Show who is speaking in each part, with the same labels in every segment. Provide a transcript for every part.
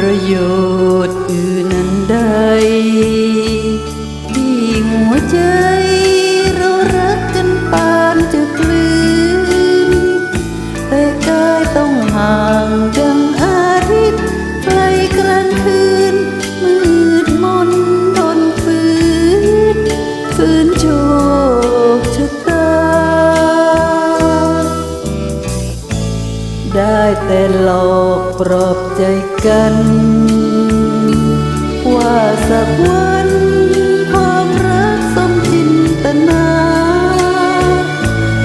Speaker 1: ประโยชน์อื่นใด ที่หัวใจเรารักกันปานจะกลืน แต่กายต้องห่างดังอาทิตย์ไกลกลางคืน มืดมนทนฝืนฝืนโชคชะตา ได้แต่ลอ ปลอบใจกัน ว่าสักวันความรักสมจินตนา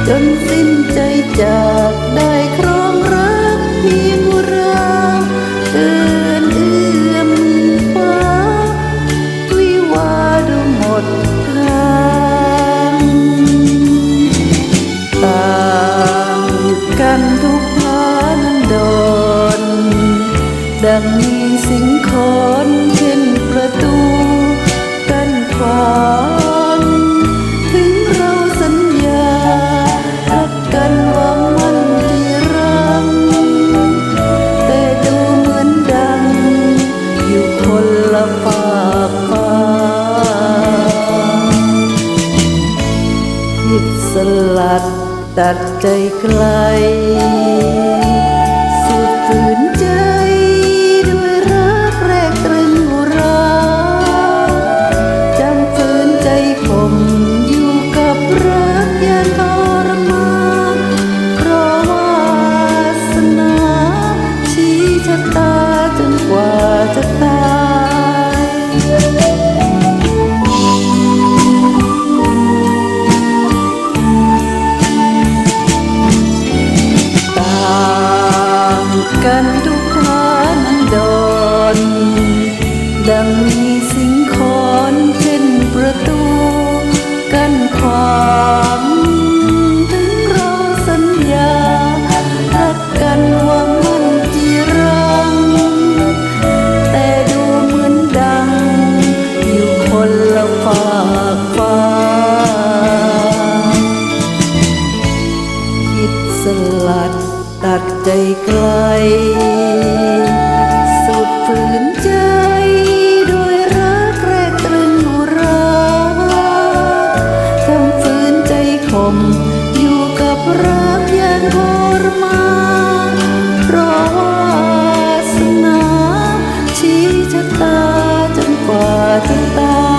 Speaker 1: จนสิ้นใจจากได้ครองรักเพียงราเกินเอื้อมฟ้าวิวาดูหมด ดังมีสิงคอนเช่นประตูกันขวางถึงเราสัญญารักกันวังมันที่รัง แต่ดูเหมือนดัง อยู่คนละฝากฟ้าคิดสลัดตัดใจไกล กันทุกพานั้นดอนดังมีสิ่งคอนเช่นประตู กันความถึงเราสัญญารักกันว่ามันจีรัง แต่ดูเหมือนดัง อยู่คนละฝากฟ้าคิดสลัดตัด ใจไกล สุดฝืนใจด้วยรักแรกตรึงรากทำฝืนใจคมอยู่กับรักอย่างทรมานเพราะวาสนาชี้ชะตาจนกว่าจะตา